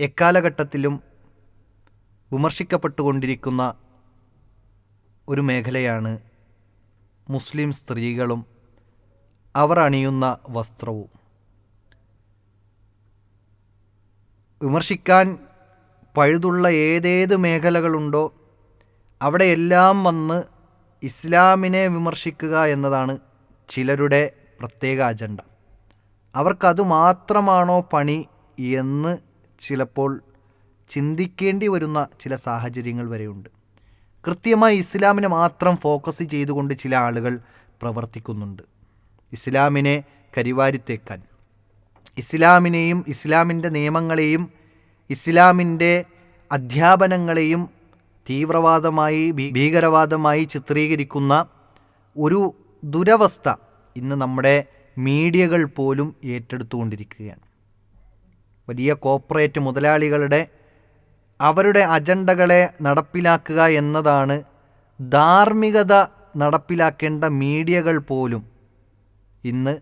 എക്കാലഘട്ടത്തിലും വിമർശിക്കപ്പെട്ടുകൊണ്ടിരിക്കുന്ന ഒരു മേഖലയാണ് മുസ്ലിം സ്ത്രീകളും അവർ അണിയുന്ന വസ്ത്രവും. വിമർശിക്കാൻ പഴുതുള്ള ഏതേത് മേഖലകളുണ്ടോ അവിടെയെല്ലാം വന്ന് ഇസ്ലാമിനെ വിമർശിക്കുക എന്നതാണ് ചിലരുടെ പ്രത്യേക അജണ്ട. അവർക്കത് മാത്രമാണോ പണി എന്ന് ചിലപ്പോൾ ചിന്തിക്കേണ്ടി വരുന്ന ചില സാഹചര്യങ്ങൾ വരെയുണ്ട്. കൃത്യമായി ഇസ്ലാമിനെ മാത്രം ഫോക്കസ് ചെയ്തുകൊണ്ട് ചില ആളുകൾ പ്രവർത്തിക്കുന്നുണ്ട്. ഇസ്ലാമിനെ കരിവാരിത്തേക്കാൻ. ഇസ്ലാമിനെയും ഇസ്ലാമിന്റെ നിയമങ്ങളെയും ഇസ്ലാമിന്റെ അധ്യാപനങ്ങളെയും തീവ്രവാദമായി ഭീകരവാദമായി ചിത്രീകരിക്കുന്ന ഒരു ദുരവസ്ഥ ഇന്ന് നമ്മുടെ മീഡിയകൾ പോലും ഏറ്റെടുത്തുകൊണ്ടിരിക്കുകയാണ്. വലിയ കോർപ്പറേറ്റ് മുതലാളികളുടെ അവരുടെ അജണ്ടകളെ നടപ്പിലാക്കുക എന്നതാണ് ധാർമ്മികത നടപ്പിലാക്കേണ്ട മീഡിയകൾ പോലും ഇന്ന്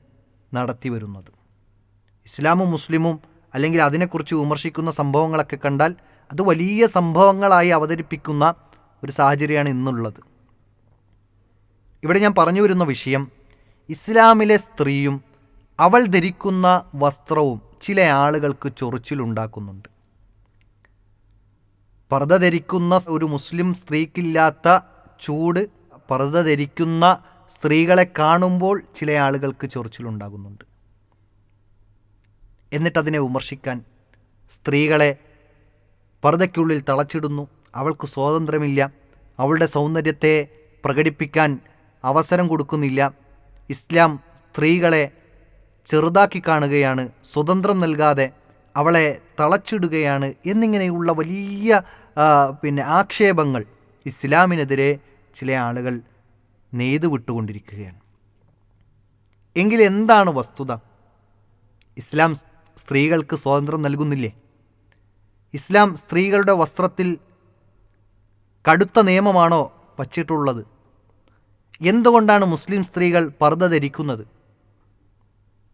നടത്തി വരുന്നത് ഇസ്ലാമും മുസ്ലിമും അല്ലെങ്കിൽ അതിനെക്കുറിച്ച് വിമർശിക്കുന്ന സംഭവങ്ങളൊക്കെ കണ്ടാൽ അത് വലിയ സംഭവങ്ങളായി അവതരിപ്പിക്കുന്ന ഒരു സാഹചര്യമാണ് ഇന്നുള്ളത്. ഇവിടെ ഞാൻ പറഞ്ഞു വരുന്ന വിഷയം ഇസ്ലാമിലെ സ്ത്രീയും അവൾ ധരിക്കുന്ന വസ്ത്രവും ചില ആളുകൾക്ക് ചൊറിച്ചിലുണ്ടാക്കുന്നുണ്ട്. പർദ്ദ ധരിക്കുന്ന ഒരു മുസ്ലിം സ്ത്രീക്കില്ലാത്ത ചൂട് പർദ്ദ ധരിക്കുന്ന സ്ത്രീകളെ കാണുമ്പോൾ ചില ആളുകൾക്ക് ചൊറിച്ചിലുണ്ടാകുന്നുണ്ട്. എന്നിട്ടതിനെ വിമർശിക്കാൻ സ്ത്രീകളെ പർദ്ദയ്ക്കുള്ളിൽ തളച്ചിടുന്നു. അവൾക്ക് സ്വാതന്ത്ര്യമില്ല. അവളുടെ സൗന്ദര്യത്തെ പ്രകടിപ്പിക്കാൻ അവസരം കൊടുക്കുന്നില്ല. ഇസ്ലാം സ്ത്രീകളെ ചെറുതാക്കി കാണുകയാണ് സ്വതന്ത്രം നൽകാതെ അവളെ തളച്ചിടുകയാണ് എന്നിങ്ങനെയുള്ള വലിയ പിന്നെ ആക്ഷേപങ്ങൾ ഇസ്ലാമിനെതിരെ ചില ആളുകൾ നെയ്തു വിട്ടുകൊണ്ടിരിക്കുകയാണ്. എങ്കിൽ എന്താണ് വസ്തുത? ഇസ്ലാം സ്ത്രീകൾക്ക് സ്വാതന്ത്ര്യം നൽകുന്നില്ലേ? ഇസ്ലാം സ്ത്രീകളുടെ വസ്ത്രത്തിൽ കടുത്ത നിയമമാണോ വച്ചിട്ടുള്ളത്? എന്തുകൊണ്ടാണ് മുസ്ലിം സ്ത്രീകൾ പർദ്ദ ധരിക്കുന്നത്?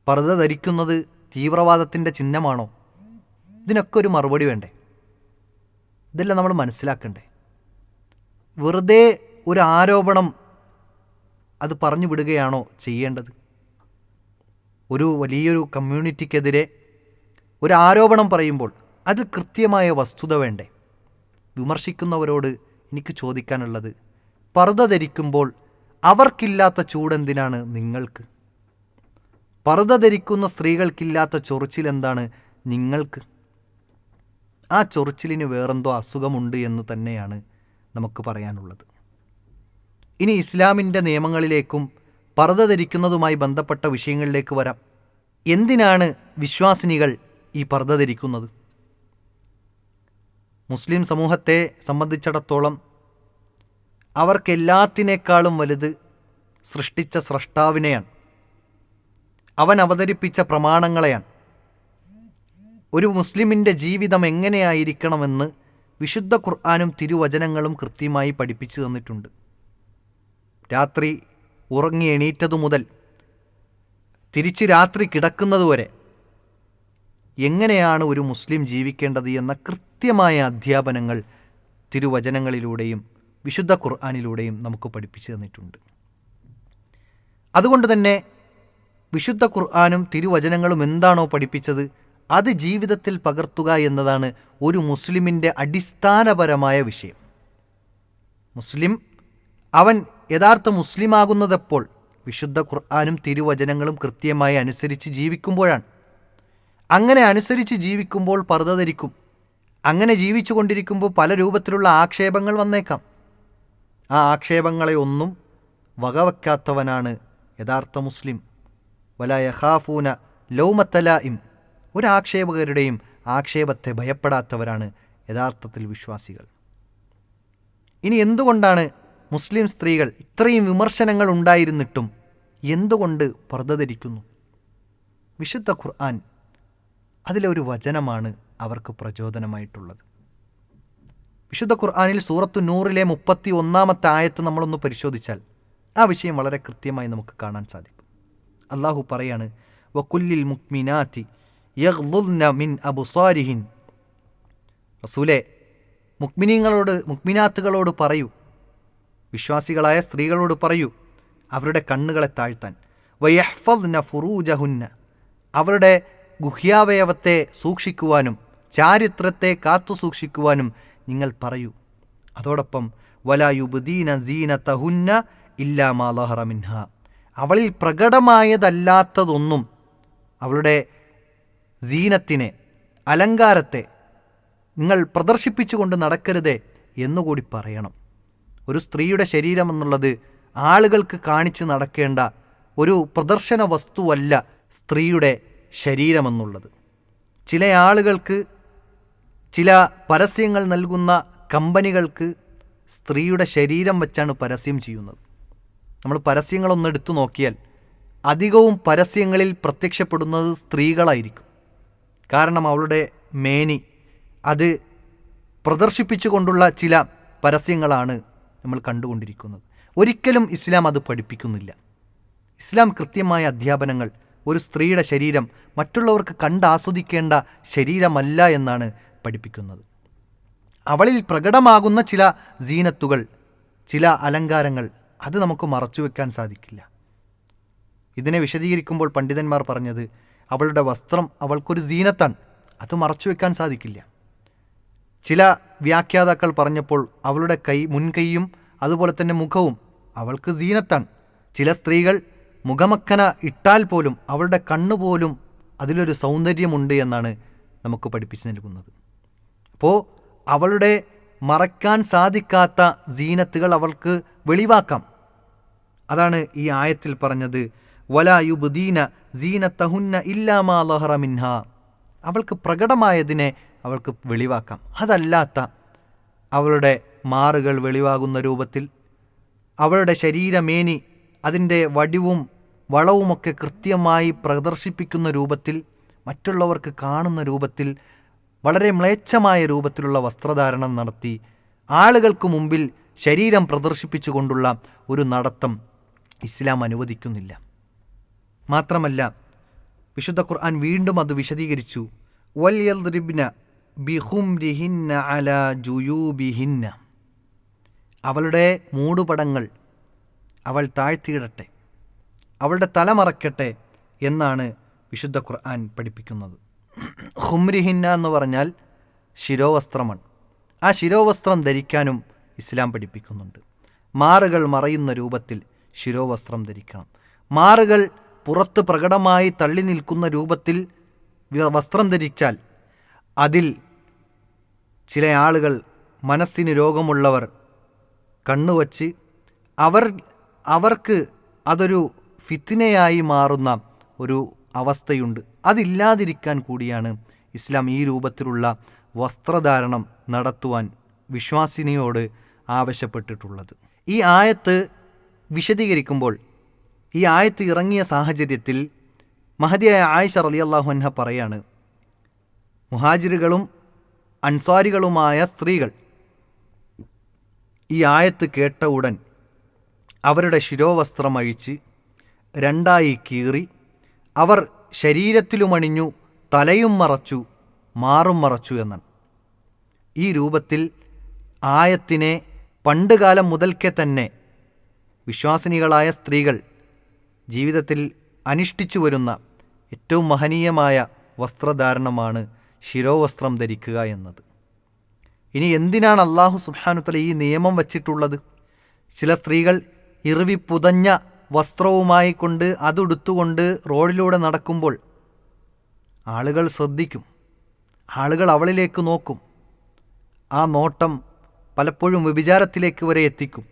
പർദ്ദ ധരിക്കുന്നത് തീവ്രവാദത്തിന്റെ ചിഹ്നമാണോ? ഇതിനൊക്കെ ഒരു മറുപടി വേണ്ടേ? ഇതെല്ലാം നമ്മൾ മനസ്സിലാക്കണ്ടേ? വെറുതെ ഒരു ആരോപണം അത് പറഞ്ഞു വിടുകയാണോ ചെയ്യേണ്ടത്? ഒരു വലിയൊരു കമ്മ്യൂണിറ്റിക്കെതിരെ ഒരു ആരോപണം പറയുമ്പോൾ അതിൽ കൃത്യമായ വസ്തുത വേണ്ടേ? വിമർശിക്കുന്നവരോട് എനിക്ക് ചോദിക്കാനുള്ളത് പർദ്ദ ധരിക്കുമ്പോൾ അവർക്കില്ലാത്ത ചൂടെന്തിനാണ് നിങ്ങൾക്ക്? പർദ്ദ ധരിക്കുന്ന സ്ത്രീകൾക്കില്ലാത്ത ചൊറിച്ചിൽ എന്താണ് നിങ്ങൾക്ക്? ആ ചൊറിച്ചിലിന് വേറെന്തോ അസുഖമുണ്ട് എന്ന് തന്നെയാണ് നമുക്ക് പറയാനുള്ളത്. ഇനി ഇസ്ലാമിന്റെ നിയമങ്ങളിലേക്കും പർദ്ദ ധരിക്കുന്നതുമായി ബന്ധപ്പെട്ട വിഷയങ്ങളിലേക്ക് വരാം. എന്തിനാണ് വിശ്വാസിനികൾ ഈ പർദ്ദ ധരിക്കുന്നത്? മുസ്ലിം സമൂഹത്തെ സംബന്ധിച്ചിടത്തോളം അവർക്കെല്ലാത്തിനേക്കാളും വലുത് സൃഷ്ടിച്ച സ്രഷ്ടാവിനെയാണ്. അവൻ അവതരിപ്പിച്ച പ്രമാണങ്ങളെയാണ്. ഒരു മുസ്ലിമിന്റെ ജീവിതം എങ്ങനെയായിരിക്കണമെന്ന് വിശുദ്ധ ഖുർആാനും തിരുവചനങ്ങളും കൃത്യമായി പഠിപ്പിച്ചു തന്നിട്ടുണ്ട്. രാത്രി ഉറങ്ങി എണീറ്റതു മുതൽ തിരിച്ച് രാത്രി കിടക്കുന്നതുവരെ എങ്ങനെയാണ് ഒരു മുസ്ലിം ജീവിക്കേണ്ടത് എന്ന കൃത്യമായ അധ്യാപനങ്ങൾ തിരുവചനങ്ങളിലൂടെയും വിശുദ്ധ ഖുർആാനിലൂടെയും നമുക്ക് പഠിപ്പിച്ചു തന്നിട്ടുണ്ട്. അതുകൊണ്ട് തന്നെ വിശുദ്ധ ഖുർആാനും തിരുവചനങ്ങളും എന്താണോ പഠിപ്പിച്ചത് അത് ജീവിതത്തിൽ പകർത്തുക എന്നതാണ് ഒരു മുസ്ലിമിന്റെ അടിസ്ഥാനപരമായ വിഷയം. മുസ്ലിം അവൻ യഥാർത്ഥ മുസ്ലിമാകുന്നതെപ്പോൾ വിശുദ്ധ ഖുർആാനും തിരുവചനങ്ങളും കൃത്യമായി അനുസരിച്ച് ജീവിക്കുമ്പോഴാണ്. അങ്ങനെ അനുസരിച്ച് ജീവിക്കുമ്പോൾ പർദ്ദ ധരിക്കും. അങ്ങനെ ജീവിച്ചു കൊണ്ടിരിക്കുമ്പോൾ പല രൂപത്തിലുള്ള ആക്ഷേപങ്ങൾ വന്നേക്കാം. ആ ആക്ഷേപങ്ങളെ ഒന്നും വകവയ്ക്കാത്തവനാണ് യഥാർത്ഥ മുസ്ലിം. വല യഖാഫൂന ലൗമത്തലായിം ഒരാക്ഷേപകരുടെയും ആക്ഷേപത്തെ ഭയപ്പെടാത്തവരാണ് യഥാർത്ഥത്തിൽ വിശ്വാസികൾ. ഇനി എന്തുകൊണ്ടാണ് മുസ്ലിം സ്ത്രീകൾ ഇത്രയും വിമർശനങ്ങൾ ഉണ്ടായിരുന്നിട്ടും എന്തുകൊണ്ട് പർദ്ദ ധരിക്കുന്നു? വിശുദ്ധ ഖുർആൻ അതിലൊരു വചനമാണ് അവർക്ക് പ്രചോദനമായിട്ടുള്ളത്. വിശുദ്ധ ഖുർആാനിൽ സൂറത്തു നൂറിലെ മുപ്പത്തി ഒന്നാമത്തെ ആയത്ത് നമ്മളൊന്ന് പരിശോധിച്ചാൽ ആ വിഷയം വളരെ കൃത്യമായി നമുക്ക് കാണാൻ സാധിക്കും. അള്ളാഹു പറയാണ് വക്കുല്ലിൽ മുക്മിനാത്തി യഗ്ലുൽന മിൻ അബുസാരിഹിൻ. റസൂലെ മുക്മിനീങ്ങളോട് മുക്മിനാത്തുകളോട് പറയൂ. വിശ്വാസികളായ സ്ത്രീകളോട് പറയൂ അവരുടെ കണ്ണുകളെ താഴ്ത്താൻ. വയഹ്ഫദ്ന ഫുറൂജഹുന്ന അവരുടെ ഗുഹ്യാവയവത്തെ സൂക്ഷിക്കുവാനും ചാരിത്രത്തെ കാത്തു സൂക്ഷിക്കുവാനും നിങ്ങൾ പറയൂ. അതോടൊപ്പം വലായുബുദീന സീന തഹുന്ന ഇല്ലാ മാലഹറ മിൻഹ. അവളിൽ പ്രകടമായതല്ലാത്തതൊന്നും അവളുടെ ജീനത്തിനെ അലങ്കാരത്തെ നിങ്ങൾ പ്രദർശിപ്പിച്ചുകൊണ്ട് നടക്കരുതേ എന്നുകൂടി പറയണം. ഒരു സ്ത്രീയുടെ ശരീരം എന്നുള്ളത് ആളുകൾക്ക് കാണിച്ച് നടക്കേണ്ട ഒരു പ്രദർശന വസ്തുവല്ല സ്ത്രീയുടെ ശരീരമെന്നുള്ളത് ചില ആളുകൾക്ക് ചില പരസ്യങ്ങൾ നൽകുന്ന കമ്പനികൾക്ക് സ്ത്രീയുടെ ശരീരം വെച്ചാണ് പരസ്യം ചെയ്യുന്നത്. നമ്മൾ പരസ്യങ്ങളൊന്ന് എടുത്തു നോക്കിയാൽ അധികവും പരസ്യങ്ങളിൽ പ്രത്യക്ഷപ്പെടുന്നത് സ്ത്രീകളായിരിക്കും. കാരണം അവളുടെ മേനി അത് പ്രദർശിപ്പിച്ചുകൊണ്ടുള്ള ചില പരസ്യങ്ങളാണ് നമ്മൾ കണ്ടുകൊണ്ടിരിക്കുന്നത്. ഒരിക്കലും ഇസ്ലാം അത് പഠിപ്പിക്കുന്നില്ല. ഇസ്ലാം കൃത്യമായ അധ്യാപനങ്ങൾ ഒരു സ്ത്രീയുടെ ശരീരം മറ്റുള്ളവർക്ക് കണ്ടാസ്വദിക്കേണ്ട ശരീരമല്ല എന്നാണ് പഠിപ്പിക്കുന്നത്. അവളിൽ പ്രകടമാകുന്ന ചില ജീനത്തുകൾ ചില അലങ്കാരങ്ങൾ അത് നമുക്ക് മറച്ചു വെക്കാൻ സാധിക്കില്ല. ഇതിനെ വിശദീകരിക്കുമ്പോൾ പണ്ഡിതന്മാർ പറഞ്ഞത് അവളുടെ വസ്ത്രം അവൾക്കൊരു സീനത്താണ് അത് മറച്ചു വെക്കാൻ സാധിക്കില്ല. ചില വ്യാഖ്യാതാക്കൾ പറഞ്ഞപ്പോൾ അവളുടെ കൈ മുൻകൈയും അതുപോലെ തന്നെ മുഖവും അവൾക്ക് സീനത്താണ്. ചില സ്ത്രീകൾ മുഖമക്കന ഇട്ടാൽ പോലും അവളുടെ കണ്ണുപോലും അതിലൊരു സൗന്ദര്യമുണ്ട് എന്നാണ് നമുക്ക് പഠിപ്പിച്ചു നൽകുന്നത്. അപ്പോൾ അവളുടെ മറക്കാൻ സാധിക്കാത്ത സീനത്തുകൾ അവൾക്ക് വെളിവാക്കാം. അതാണ് ഈ ആയത്തിൽ പറഞ്ഞത് വലായുബുദീന സീനത്തഹുന്ന ഇല്ലാമാ ലഹറ അവൾക്ക് പ്രകടമായതിനെ അവൾക്ക് വെളിവാക്കാം. അതല്ലാത്ത അവളുടെ മാറുകൾ വെളിവാകുന്ന രൂപത്തിൽ അവളുടെ ശരീരമേനി അതിന്റെ വടിവും വളവുമൊക്കെ കൃത്യമായി പ്രദർശിപ്പിക്കുന്ന രൂപത്തിൽ മറ്റുള്ളവർക്ക് കാണുന്ന രൂപത്തിൽ വളരെ മ്ലേച്ഛമായ രൂപത്തിലുള്ള വസ്ത്രധാരണം നടത്തി ആളുകൾക്ക് മുമ്പിൽ ശരീരം പ്രദർശിപ്പിച്ചുകൊണ്ടുള്ള ഒരു നടത്തം ഇസ്ലാം അനുവദിക്കുന്നില്ല. മാത്രമല്ല വിശുദ്ധ ഖുർആൻ വീണ്ടും അത് വിശദീകരിച്ചു. അല ജുയൂബിഹിന്ന. അവളുടെ മൂടുപടങ്ങൾ അവൾ താഴ്ത്തിയിടട്ടെ അവളുടെ തല മറക്കട്ടെ എന്നാണ് വിശുദ്ധ ഖുർആൻ പഠിപ്പിക്കുന്നത്. ഹുംരിഹിന്ന എന്ന് പറഞ്ഞാൽ ശിരോവസ്ത്രമാണ്. ആ ശിരോവസ്ത്രം ധരിക്കാനും ഇസ്ലാം പഠിപ്പിക്കുന്നുണ്ട്. മാറുകൾ മറയുന്ന രൂപത്തിൽ ശിരോവസ്ത്രം ധരിക്കണം. മാറുകൾ പുറത്ത് പ്രകടമായി തള്ളി നിൽക്കുന്ന രൂപത്തിൽ വസ്ത്രം ധരിച്ചാൽ അതിൽ ചില ആളുകൾ മനസ്സിന് രോഗമുള്ളവർ കണ്ണുവച്ച് അവർ അവർക്ക് അതൊരു ഫിത്തിനയായി മാറുന്ന ഒരു അവസ്ഥയുണ്ട്. അതില്ലാതിരിക്കാൻ കൂടിയാണ് ഇസ്ലാം ഈ രൂപത്തിലുള്ള വസ്ത്രധാരണം നടത്തുവാൻ വിശ്വാസിനിയോട് ആവശ്യപ്പെട്ടിട്ടുള്ളത്. ഈ ആയത്ത് വിശദീകരിക്കുമ്പോൾ ഈ ആയത്ത് ഇറങ്ങിയ സാഹചര്യത്തിൽ മഹതിയായ ആയിഷ റളിയല്ലാഹു അൻഹ പറയാണ് മുഹാജിറുകളും അൻസ്വാരികളുമായ സ്ത്രീകൾ ഈ ആയത്ത് കേട്ട ഉടൻ അവരുടെ ശിരോവസ്ത്രം അഴിച്ച് രണ്ടായി കീറി അവർ ശരീരത്തിലുമണിഞ്ഞു തലയും മറച്ചു മാറും മറച്ചു എന്നാണ്. ഈ രൂപത്തിൽ ആയത്തിനെ പണ്ടുകാലം മുതൽക്കേ തന്നെ വിശ്വാസിനികളായ സ്ത്രീകൾ ജീവിതത്തിൽ അനുഷ്ഠിച്ചു വരുന്ന ഏറ്റവും മഹനീയമായ വസ്ത്രധാരണമാണ് ശിരോവസ്ത്രം ധരിക്കുക എന്നത്. ഇനി എന്തിനാണ് അള്ളാഹു സുബാനുത്തല ഈ നിയമം വച്ചിട്ടുള്ളത്? ചില സ്ത്രീകൾ ഇറിവി പുതഞ്ഞ വസ്ത്രവുമായി കൊണ്ട് അതുടുത്തുകൊണ്ട് റോഡിലൂടെ നടക്കുമ്പോൾ ആളുകൾ ശ്രദ്ധിക്കും. ആളുകൾ അവളിലേക്ക് നോക്കും. ആ നോട്ടം പലപ്പോഴും വ്യഭിചാരത്തിലേക്ക് വരെ എത്തിക്കും.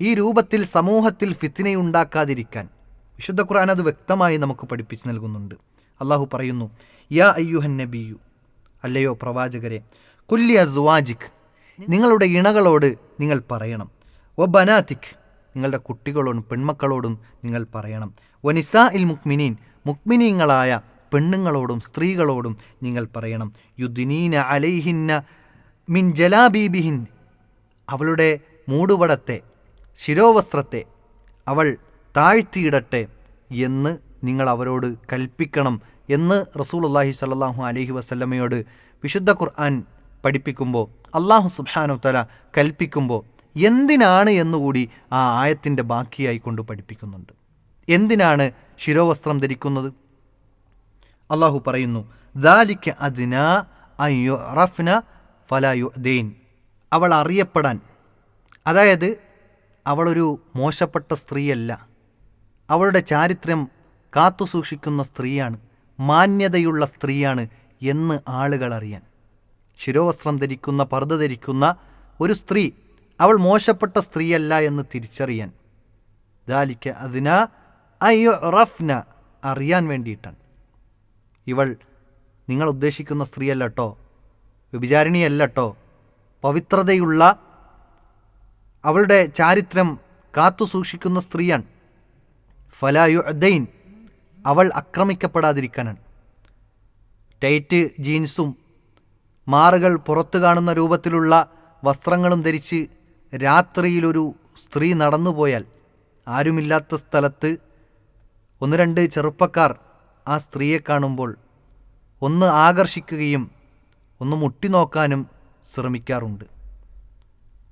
ഈ രൂപത്തിൽ സമൂഹത്തിൽ ഫിത്തിനയുണ്ടാക്കാതിരിക്കാൻ വിശുദ്ധ ഖുർആൻ അത് വ്യക്തമായി നമുക്ക് പഠിപ്പിച്ചു നൽകുന്നുണ്ട്. അള്ളാഹു പറയുന്നു യാ അയ്യുഹൻ നബിയു. അല്ലയോ പ്രവാചകരെ കുല്യ സുവാജിക് നിങ്ങളുടെ ഇണകളോട് നിങ്ങൾ പറയണം. ഒ ബനാതിക്. നിങ്ങളുടെ കുട്ടികളോടും പെൺമക്കളോടും നിങ്ങൾ പറയണം. ഒ നിസാ ഇൽ മുക്മിനീൻ മുക്മിനീങ്ങളായ പെണ്ണുങ്ങളോടും സ്ത്രീകളോടും നിങ്ങൾ പറയണം. യുദ്ദിനീന അലൈഹിന്ന മിൻ ജലാബീബിഹിൻ അവളുടെ മൂടുപടത്തെ ശിരോവസ്ത്രത്തെ അവൾ താഴ്ത്തിയിടട്ടെ എന്ന് നിങ്ങൾ അവരോട് കൽപ്പിക്കണം എന്ന് റസൂൽ അള്ളാഹി സല്ലാഹു അലഹി വസ്ല്ലമയോട് വിശുദ്ധ ഖുർആൻ പഠിപ്പിക്കുമ്പോൾ അള്ളാഹു സുബാനു തല കൽപ്പിക്കുമ്പോൾ എന്തിനാണ് എന്നുകൂടി ആ ആയത്തിന്റെ ബാക്കിയായി കൊണ്ട് പഠിപ്പിക്കുന്നുണ്ട്. എന്തിനാണ് ശിരോവസ്ത്രം ധരിക്കുന്നത്? അള്ളാഹു പറയുന്നു ദാലിക്ക് അതിന അയ്യോ റഫ്ന ഫലായു ദീൻ അവൾ അറിയപ്പെടാൻ. അതായത് അവളൊരു മോശപ്പെട്ട സ്ത്രീയല്ല. അവളുടെ ചാരിത്രം കാത്തു സൂക്ഷിക്കുന്ന സ്ത്രീയാണ് മാന്യതയുള്ള സ്ത്രീയാണ് എന്ന് ആളുകൾ അറിയാൻ. ശിരോവസ്ത്രം ധരിക്കുന്ന പർദ്ദ ധരിക്കുന്ന ഒരു സ്ത്രീ അവൾ മോശപ്പെട്ട സ്ത്രീയല്ല എന്ന് തിരിച്ചറിയാൻ. ദാലിക്ക അതിന അയ്യോ റഫ്ന അറിയാൻ വേണ്ടിയിട്ടാണ്. ഇവൾ നിങ്ങൾ ഉദ്ദേശിക്കുന്ന സ്ത്രീയല്ല കേട്ടോ വ്യഭിചാരിണിയല്ല കേട്ടോ പവിത്രതയുള്ള അവളുടെ ചാരിത്രം കാത്തു സൂക്ഷിക്കുന്ന സ്ത്രീയാണ്. ഫലായു അദൈൻ അവൾ ആക്രമിക്കപ്പെടാതിരിക്കാനാണ്. ടൈറ്റ് ജീൻസും മാറുകൾ പുറത്തു കാണുന്ന രൂപത്തിലുള്ള വസ്ത്രങ്ങളും ധരിച്ച് രാത്രിയിലൊരു സ്ത്രീ നടന്നുപോയാൽ ആരുമില്ലാത്ത സ്ഥലത്ത് ഒന്ന് രണ്ട് ചെറുപ്പക്കാർ ആ സ്ത്രീയെ കാണുമ്പോൾ ഒന്ന് ആകർഷിക്കുകയും ഒന്ന് മുട്ടി നോക്കാനും ശ്രമിക്കാറുണ്ട്.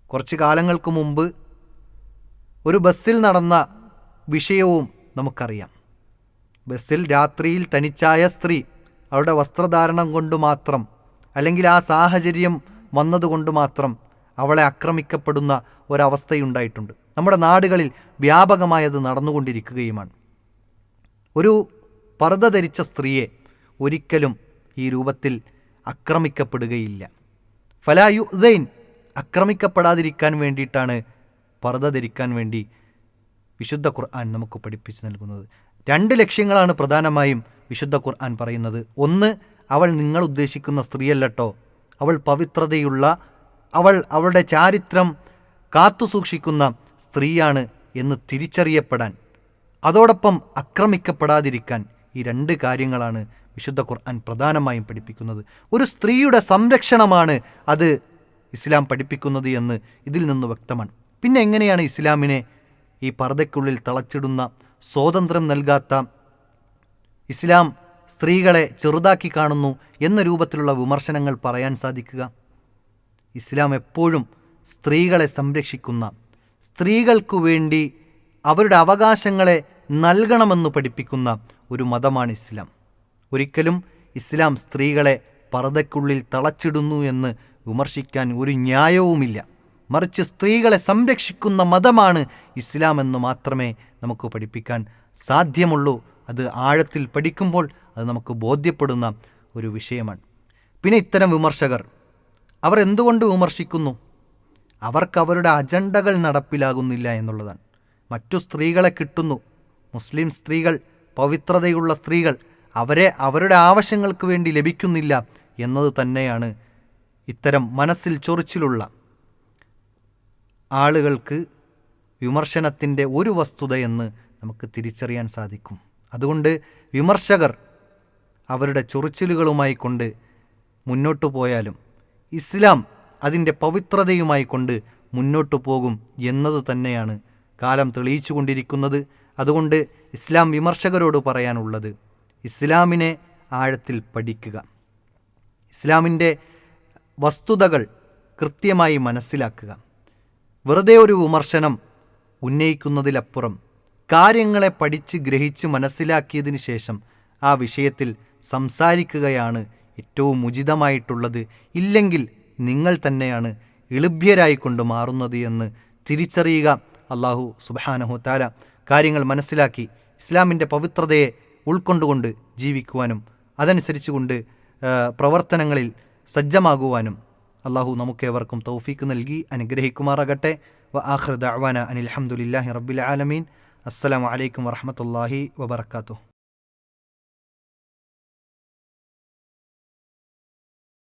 കുറച്ച് കാലങ്ങൾക്ക് മുമ്പ് ഒരു ബസ്സിൽ നടന്ന വിഷയവും നമുക്കറിയാം. ബസ്സിൽ രാത്രിയിൽ തനിച്ചായ സ്ത്രീ അവരുടെ വസ്ത്രധാരണം കൊണ്ട് മാത്രം അല്ലെങ്കിൽ ആ സാഹചര്യം വന്നതുകൊണ്ട് മാത്രം അവളെ ആക്രമിക്കപ്പെടുന്ന ഒരവസ്ഥയുണ്ടായിട്ടുണ്ട്. നമ്മുടെ നാടുകളിൽ വ്യാപകമായത് നടന്നുകൊണ്ടിരിക്കുകയുമാണ്. ഒരു പർദ്ദ ധരിച്ച സ്ത്രീയെ ഒരിക്കലും ഈ രൂപത്തിൽ ആക്രമിക്കപ്പെടുകയില്ല. ഫലായുദൈൻ ആക്രമിക്കപ്പെടാതിരിക്കാൻ വേണ്ടിയിട്ടാണ് പർദ്ദ ധരിക്കാൻ വേണ്ടി വിശുദ്ധ ഖുർആൻ നമുക്ക് പഠിപ്പിച്ചു നൽകുന്നത്. രണ്ട് ലക്ഷ്യങ്ങളാണ് പ്രധാനമായും വിശുദ്ധ ഖുർആൻ പറയുന്നത്. ഒന്ന് അവൾ നിങ്ങൾ ഉദ്ദേശിക്കുന്ന സ്ത്രീയല്ലട്ടോ. അവൾ പവിത്രതയുള്ള അവൾ അവളുടെ ചാരിത്രം കാത്തു സൂക്ഷിക്കുന്ന സ്ത്രീയാണ് എന്ന് തിരിച്ചറിയപ്പെടാൻ. അതോടൊപ്പം ആക്രമിക്കപ്പെടാതിരിക്കാൻ ഈ രണ്ട് കാര്യങ്ങളാണ് വിശുദ്ധ ഖുർആൻ പ്രധാനമായും പഠിപ്പിക്കുന്നത്. ഒരു സ്ത്രീയുടെ സംരക്ഷണമാണ് അത് ഇസ്ലാം പഠിപ്പിക്കുന്നത് എന്ന് ഇതിൽ നിന്ന് വ്യക്തമാണ്. പിന്നെ എങ്ങനെയാണ് ഇസ്ലാമിനെ ഈ പർദ്ദയ്ക്കുള്ളിൽ തളച്ചിടുന്ന സ്വാതന്ത്ര്യം നൽകാത്ത ഇസ്ലാം സ്ത്രീകളെ ചെറുതാക്കി കാണുന്നു എന്ന രൂപത്തിലുള്ള വിമർശനങ്ങൾ പറയാൻ സാധിക്കുക? ഇസ്ലാം എപ്പോഴും സ്ത്രീകളെ സംരക്ഷിക്കുന്ന സ്ത്രീകൾക്കു വേണ്ടി അവരുടെ അവകാശങ്ങളെ നൽകണമെന്ന് പഠിപ്പിക്കുന്ന ഒരു മതമാണ് ഇസ്ലാം. ഒരിക്കലും ഇസ്ലാം സ്ത്രീകളെ പർദ്ദയ്ക്കുള്ളിൽ തളച്ചിടുന്നു എന്ന് വിമർശിക്കാൻ ഒരു ന്യായവുമില്ല. മറിച്ച് സ്ത്രീകളെ സംരക്ഷിക്കുന്ന മതമാണ് ഇസ്ലാം എന്ന് മാത്രമേ നമുക്ക് പഠിപ്പിക്കാൻ സാധ്യമുള്ളൂ. അത് ആഴത്തിൽ പഠിക്കുമ്പോൾ അത് നമുക്ക് ബോധ്യപ്പെടുന്ന ഒരു വിഷയമാണ്. പിന്നെ ഇത്തരം വിമർശകർ. അവർ എന്തുകൊണ്ട് വിമർശിക്കുന്നു? അവർക്ക് അവരുടെ അജണ്ടകൾ നടപ്പിലാകുന്നില്ല എന്നുള്ളതാണ്. മറ്റു സ്ത്രീകളെ കിട്ടുന്നു. മുസ്ലിം സ്ത്രീകൾ പവിത്രതയുള്ള സ്ത്രീകൾ അവരെ അവരുടെ ആവശ്യങ്ങൾക്ക് വേണ്ടി ലഭിക്കുന്നില്ല എന്നത് തന്നെയാണ് ഇത്തരം മനസ്സിൽ ചൊറിച്ചിലുള്ള ആളുകൾക്ക് വിമർശനത്തിന്റെ ഒരു വസ്തുതയെന്ന് നമുക്ക് തിരിച്ചറിയാൻ സാധിക്കും. അതുകൊണ്ട് വിമർശകർ അവരുടെ ചൊറിച്ചിലുകളുമായി കൊണ്ട് മുന്നോട്ടു പോയാലും ഇസ്ലാം അതിന്റെ പവിത്രതയുമായി കൊണ്ട് മുന്നോട്ടു പോകും എന്നത് തന്നെയാണ് കാലം തെളിയിച്ചു കൊണ്ടിരിക്കുന്നത്. അതുകൊണ്ട് ഇസ്ലാം വിമർശകരോട് പറയാനുള്ളത് ഇസ്ലാമിനെ ആഴത്തിൽ പഠിക്കുക. ഇസ്ലാമിന്റെ വസ്തുതകൾ കൃത്യമായി മനസ്സിലാക്കുക. വെറുതെ ഒരു വിമർശനം ഉന്നയിക്കുന്നതിലപ്പുറം കാര്യങ്ങളെ പഠിച്ച് ഗ്രഹിച്ച് മനസ്സിലാക്കിയതിന് ശേഷം ആ വിഷയത്തിൽ സംസാരിക്കുകയാണ് ഏറ്റവും ഉചിതമായിട്ടുള്ളത്. ഇല്ലെങ്കിൽ നിങ്ങൾ തന്നെയാണ് എളുഭ്യരായിക്കൊണ്ട് മാറുന്നത് എന്ന് തിരിച്ചറിയുക. അള്ളാഹു സുബാനഹു താല കാര്യങ്ങൾ മനസ്സിലാക്കി ഇസ്ലാമിന്റെ പവിത്രതയെ ഉൾക്കൊണ്ടുകൊണ്ട് ജീവിക്കുവാനും അതനുസരിച്ചുകൊണ്ട് പ്രവർത്തനങ്ങളിൽ സജ്ജമാകുവാനും അള്ളാഹു നമുക്കേവർക്കും തൗഫീക്ക് നൽകി അനുഗ്രഹിക്കുമാറാകട്ടെ. വ ആഹ്ദ ദഅവാന അനിൽ ഹംദുലില്ലാഹി റബ്ബിൽ ആലമീൻ. അസ്സലാമു അലൈക്കും വറഹ്മത്തുള്ളാഹി വബറകാതുഹു.